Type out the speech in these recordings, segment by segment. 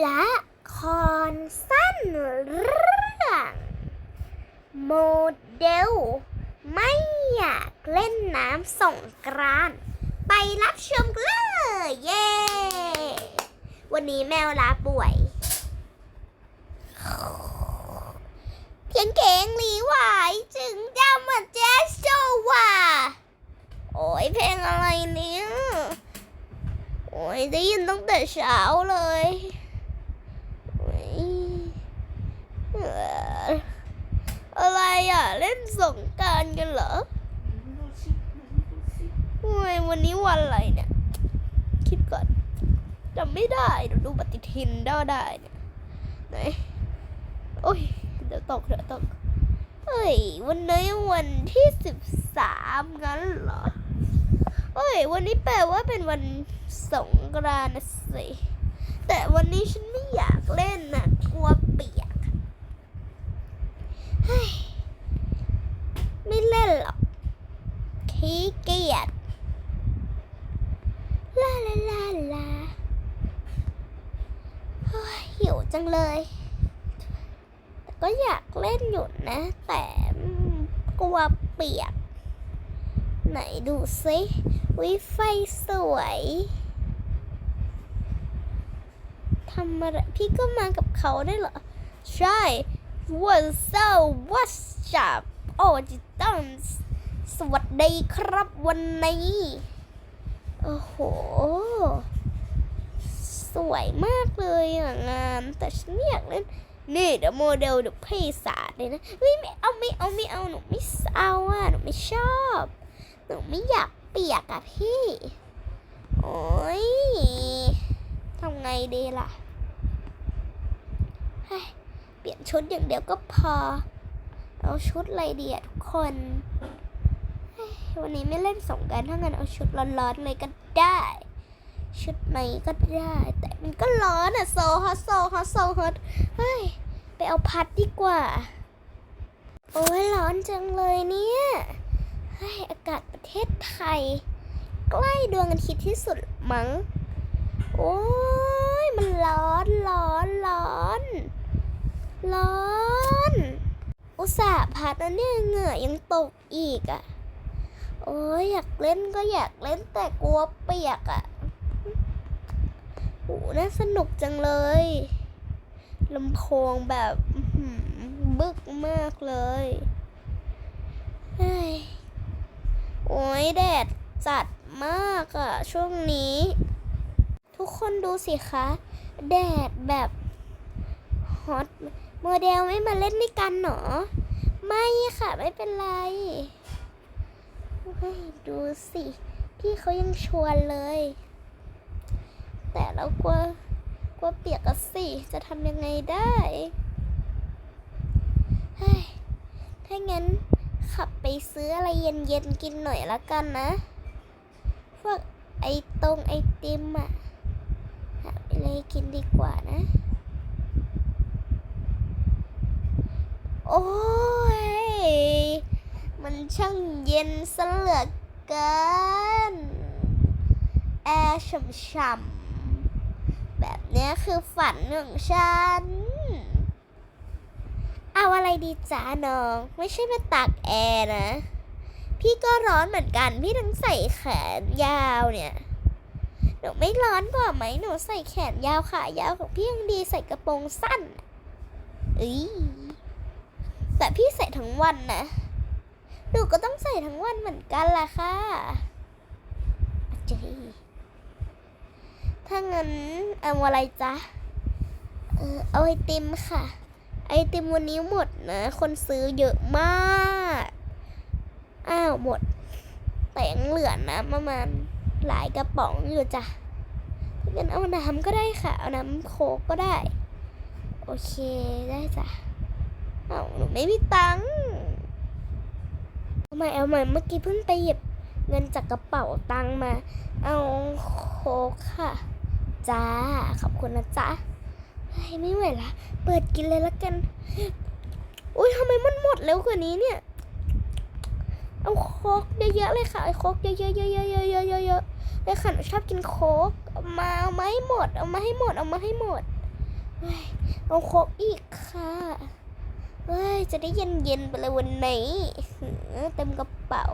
และคอนสั้นเรื่องโมเดล ไม่อยากเล่นน้ำสงกรานไปรับชมกันเลยเย้ วันนี้แมวลาป่วย เพียงเก่งหลีหวายจึงดำเหมือนแจ๊สโซว่าโอ้ยเพลงอะไรเนี่ย โอ้ยได้ยินตั้งแต่เช้าเลยโอ้ยเอ่อ อะไรอะ เล่นสงการกันเหรอวันนี้วันอะไรเนี่ย คิดก่อนจำไม่ได้เดี๋ยวดูปฏิทินได้ได้เนี่ยไหนโอ้ยเดี๋ยวตกเดี๋ยวตกเฮ้ย วันนี้วันที่สิบสามงั้นเหรอเอ้ย วันนี้แปลว่าเป็นวันสงกรานต์นะสิแต่วันนี้ฉันไม่อยากเล่นนะกลัวเปียกเฮ้ย เล่นหรอกขี้เกียจลาลาลาลาหิวจังเลย แต่ก็อยากเล่นอยู่นะ แต่กลัวเปียก ไหนดูซิวิไฟสวยทำอะไรพี่ก็มากับเขาได้เหรอ ใช่วันเส โอ้จิตังสวัสดีครับวันนี้ โอ้โห สวยมากเลยอะงานแต่ฉันไม่อยากเล่นนี่เดี๋ยวโมเดลเดี๋ยวพี่สาดเลยนะเฮ้ยไม่เอาไม่เอาไม่เอาหนูไม่เอาอะหนูไม่ชอบหนูไม่อยากเปียกอะพี่ โอ้ยทำไงดีล่ะเปลี่ยนชุดอย่างเดียวก็พอ เอาชุดอะไรดีอะทุกคน วันนี้ไม่เล่นสงกรารถ้างั้นเอาชุดร้อนๆเลยก็ได้ ชุดไหนก็ได้ แต่มันก็ร้อนอะโซฮอตโซฮอตโซฮอตเฮ้ย ไปเอาพัดดีกว่า โอ้ยร้อนจังเลยเนี่ยเฮ้ยอากาศประเทศไทย ใกล้ดวงอาทิตย์ที่สุดมั้ง โอ้ยมันร้อนร้อนร้อนร้อน อุตส่าห์พัดแล้วเนี่ยเหงื่อยังตกอีกอะ่ะ โอ้ยอยากเล่นก็อยากเล่นแต่กลัวเปียกอะ่ะโอ้น่าสนุกจังเลยลำโพงแบบบึกมากเลยเฮ้ยโอ้ยแดดจัดมากอะช่วงนี้ ทุกคนดูสิคะ แดดแบบฮอต โมเดลไม่มาเล่นด้วยกันหรอไม่ค่ะ ไม่เป็นไรเฮ้ยดูสิ พี่เขายังชวนเลย แต่เรากลัวกลัวเปียกอะสิ จะทำยังไงได้เฮ้ยถ้างั้นขับไปซื้ออะไรเย็นๆกินหน่อยละกันนะ พวกไอตรงไอติมอะหาอะไรกินดีกว่านะ อ้ย มันช่างเย็นซะเหลือเกิน แอร์ช่ำๆ แบบเนี้ยคือฝันของฉัน เอาอะไรดีจ้าน้อง ไม่ใช่มาตากแอร์นะ พี่ก็ร้อนเหมือนกัน พี่ทั้งใส่แขนยาวเนี่ยหนูไม่ร้อนกว่าไหมหนูใส่แขนยาวขายาวของพี่ยังดีใส่กระโปรงสั้นเอ้ย แต่พี่ใส่ทั้งวันนะหนูก็ต้องใส่ทั้งวันเหมือนกันล่ะค่ะอาจารย์ถ้างั้นเอาอะไรจ๊ะ เออเอาไอติมค่ะ ไอติมวันนี้หมดนะ คนซื้อเยอะมาก อ้าวหมด แต่ยังเหลือนะประมาณหลายกระป๋องอยู่จ้ะงั้นเอาน้ำก็ได้ค่ะ เอาน้ำโคกก็ได้ โอเคได้จ้ะ เอาหนูไม่มีตังค์เอาใหม่เอาใหม่เมื่อกี้เพิ่งไปหยิบเงินจากกระเป๋าตังค์มา เอาโคกค่ะ จ้า ขอบคุณนะจ๊ะเฮ้ยไม่ไหวละ เปิดกินเลยละกันอุ้ยทำไมมันหมดเร็วกว่านี้เนี่ย เอาโคกเยอะๆเลยค่ะไอ้โคกเยอะๆเยอะๆเยอะๆเยอะๆเยอะเลยค่ะหนูชอบกินโคกเอามาเอามาให้หมด เอามาให้หมด เอามาให้หมด เอาโคกอีกค่ะ จะได้เย็นๆไปเลยวันนี้เต็มกระเป๋า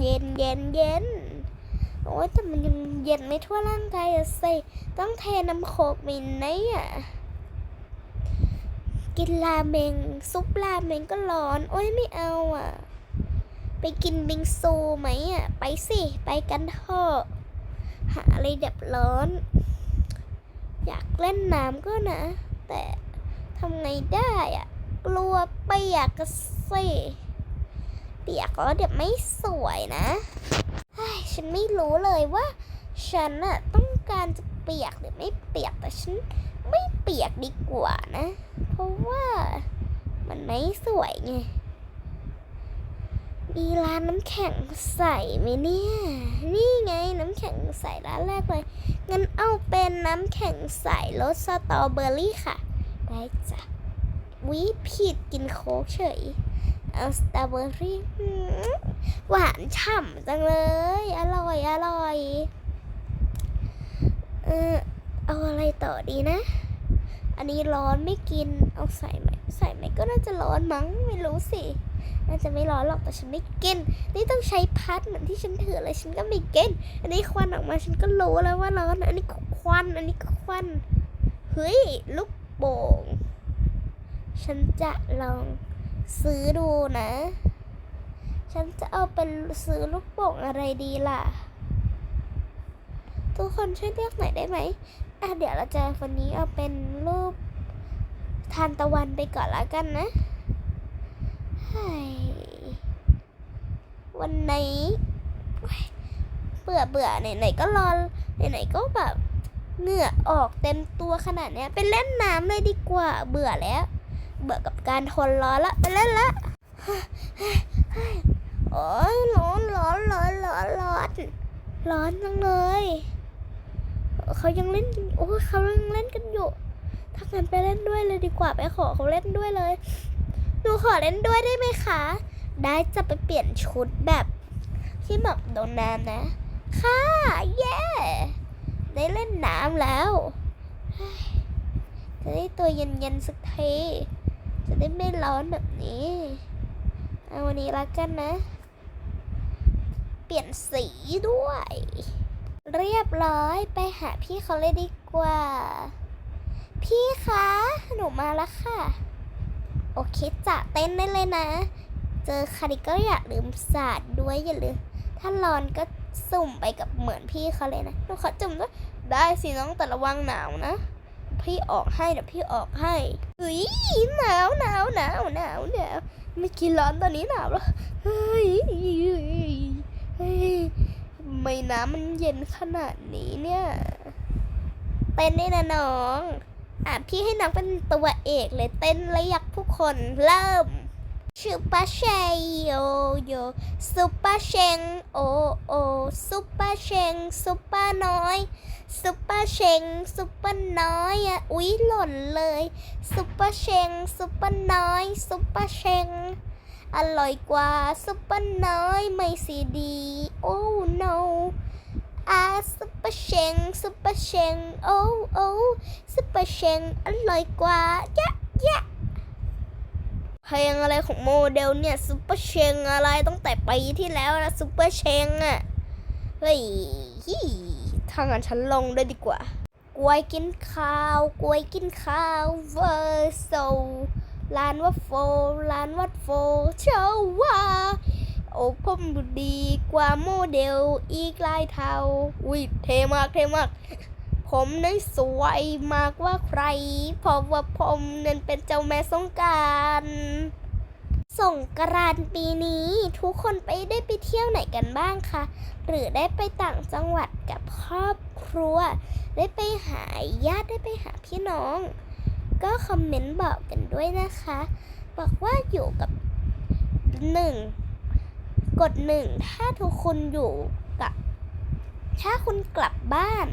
เย็นเย็นเย็นโอ้ยแต่มันยังเย็นไม่ทั่วร่างกายอะสิต้องเทน้ำโคกมินนะอะกินราเมงซุปราเมงก็ร้อน โอ้ยไม่เอาอะ ไปกินบิงซูไหมอะ ไปสิ ไปกันเถอะหาอะไรเดับร้อน อยากเล่นน้ำก็นะ แต่ ทำไงได้อะกลัวเปียกกะสิเปียกแล้วเดี๋ยวไม่สวยนะเฮ้ฉันไม่รู้เลยว่า ฉันน่ะต้องการจะเปียกหรือไม่เปียกแต่ฉันไม่เปียกดีกว่านะ เพราะว่ามันไม่สวยไงมีร้านน้ำแข็งใสไหมเนี่ย นี่ไงน้ำแข็งใสร้านแรกเลย งั้นเอาเป็นน้ำแข็งใสรสสตรอเบอรี่ค่ะ จ้ะวิผิดกินโค้กเฉยเอาสตรอเบอรี่หวานฉ่ำจังเลย อร่อยอร่อย เออเอาอะไรต่อดีนะ อันนี้ร้อนไม่กิน เอาใส่ไหมใส่ไหมก็น่าจะร้อนมั้งไม่รู้สิ น่าจะไม่ร้อนหรอกแต่ฉันไม่กิน นี่ต้องใช้พัดเหมือนที่ฉันถือเลยฉันก็ไม่กิน อันนี้ควันออกมาฉันก็รู้แล้วว่าร้อน อันนี้ควัน อันนี้ควัน เฮ้ยลูก โป่ง ฉันจะลองซื้อดูนะ ฉันจะเอาเป็นซื้อลูกโป่งอะไรดีล่ะ ทุกคนช่วยเลือกหน่อยได้ไหมอะเดี๋ยวเราจะวันนี้เอาเป็นรูปทานตะวันไปก่อนละกันนะวันนี้เฮ้ยเบื่อเบื่อไหนๆก็รอไหนๆก็แบบ เหงื่อออกเต็มตัวขนาดเนี้ยไปเล่นน้ำเลยดีกว่า เบื่อแล้ว เบื่อกับการทนร้อนละไปเล่นละโอ้ยร้อนร้อนร้อนร้อนร้อนร้อนจังเลยเขายังเล่นโอ้ยเขายังเล่นกันอยู่ถ้างั้นไปเล่นด้วยเลยดีกว่าไปขอเขาเล่นด้วยเลยหนูขอเล่นด้วยได้ไหมคะ ได้จะไปเปลี่ยนชุดแบบที่แบบโดนน้ำนะ ค่ะ เย้ ได้เล่นน้ำแล้วจะได้ตัวเย็นๆสักทีจะได้ไม่ร้อนแบบนี้เอาวันนี้ละกันนะ เปลี่ยนสีด้วย เรียบร้อยไปหาพี่เขาเลยดีกว่า พี่คะ หนูมาแล้วค่ะ โอเคจะเต้นได้เลยนะ เจอใครก็อย่าลืมสาดด้วยอย่าลืม ถ้าร้อนก็สุ่มไปกับเหมือนพี่เขาเลยนะหนูขอจุ่มด้วยได้สิน้องแต่ระวังหนาวนะ พี่ออกให้เดี๋ยวพี่ออกให้เฮ้ยหนาวหนาวหนาวหนาวหนาวไม่กินร้อนตอนนี้หนาวแล้วเฮ้ยเฮ้ยทำไม่น้ำมันเย็นขนาดนี้เนี่ยเต้นได้นะน้อง อะพี่ให้น้องเป็นตัวเอกเลยเต้นเรียกผู้คนเริ่ม ชูปาเชยโยโยซุปเปอร์เชงโอโอซุปเปอร์เชงซุปเปอร์น้อยซุปเปอร์เชงซุปเปอร์น้อยอะอุ๊ยหล่นเลยซุปเปอร์เชงซุปเปอร์น้อยซุปเปอร์เชงอร่อยกว่าซุปเปอร์น้อยไม่สีดีโอ้ no อาซุปเปอร์เชงซุปเปอร์เชงโอ้โอ้ซุปเปอร์เชงอร่อยกว่ายะยะ เพลงอะไรของโมเดลเนี่ยซุปเปอร์เชงอะไรตั้งแต่ปีที่แล้วนะซุปเปอร์เชงอะเฮ้ยถ้างั้นฉันลงเลยดีกว่า กล้วยกินข้าว กล้วยกินข้าวเวอร์โซร้านวัดโฟร้านวัดโฟเชื่อว่าโอ้ผมดีกว่าโมเดลอีกลายเท่าอุ้ยเท่มากเท่มาก ผมนั้นสวยมากว่าใคร เพราะว่าผมนั้นเป็นเจ้าแม่สงการส่งกรานต์ปีนี้ทุกคนไปได้ไปเที่ยวไหนกันบ้างคะหรือได้ไปต่างจังหวัดกับครอบครัว ได้ไปหาญาติได้ไปหาพี่น้อง ก็คอมเมนต์บอกกันด้วยนะคะ บอกว่าอยู่กับหนึ่งกดหนึ่งถ้าทุกคนอยู่กับ ถ้าคุณกลับบ้าน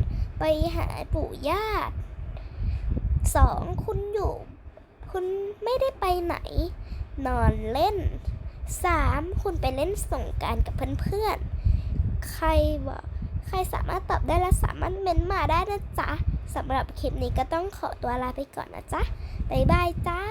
ไปหาปู่ย่าสองคุณอยู่ คุณไม่ได้ไปไหน นอนเล่นสามคุณไปเล่นสงการกับเพื่อนๆ ใครบอกใครสามารถตอบได้และสามารถเม้นต์มาได้นะจ๊ะสำหรับคลิปนี้ก็ต้องขอตัวลาไปก่อนนะจ๊ะ บ๊ายบายจ้า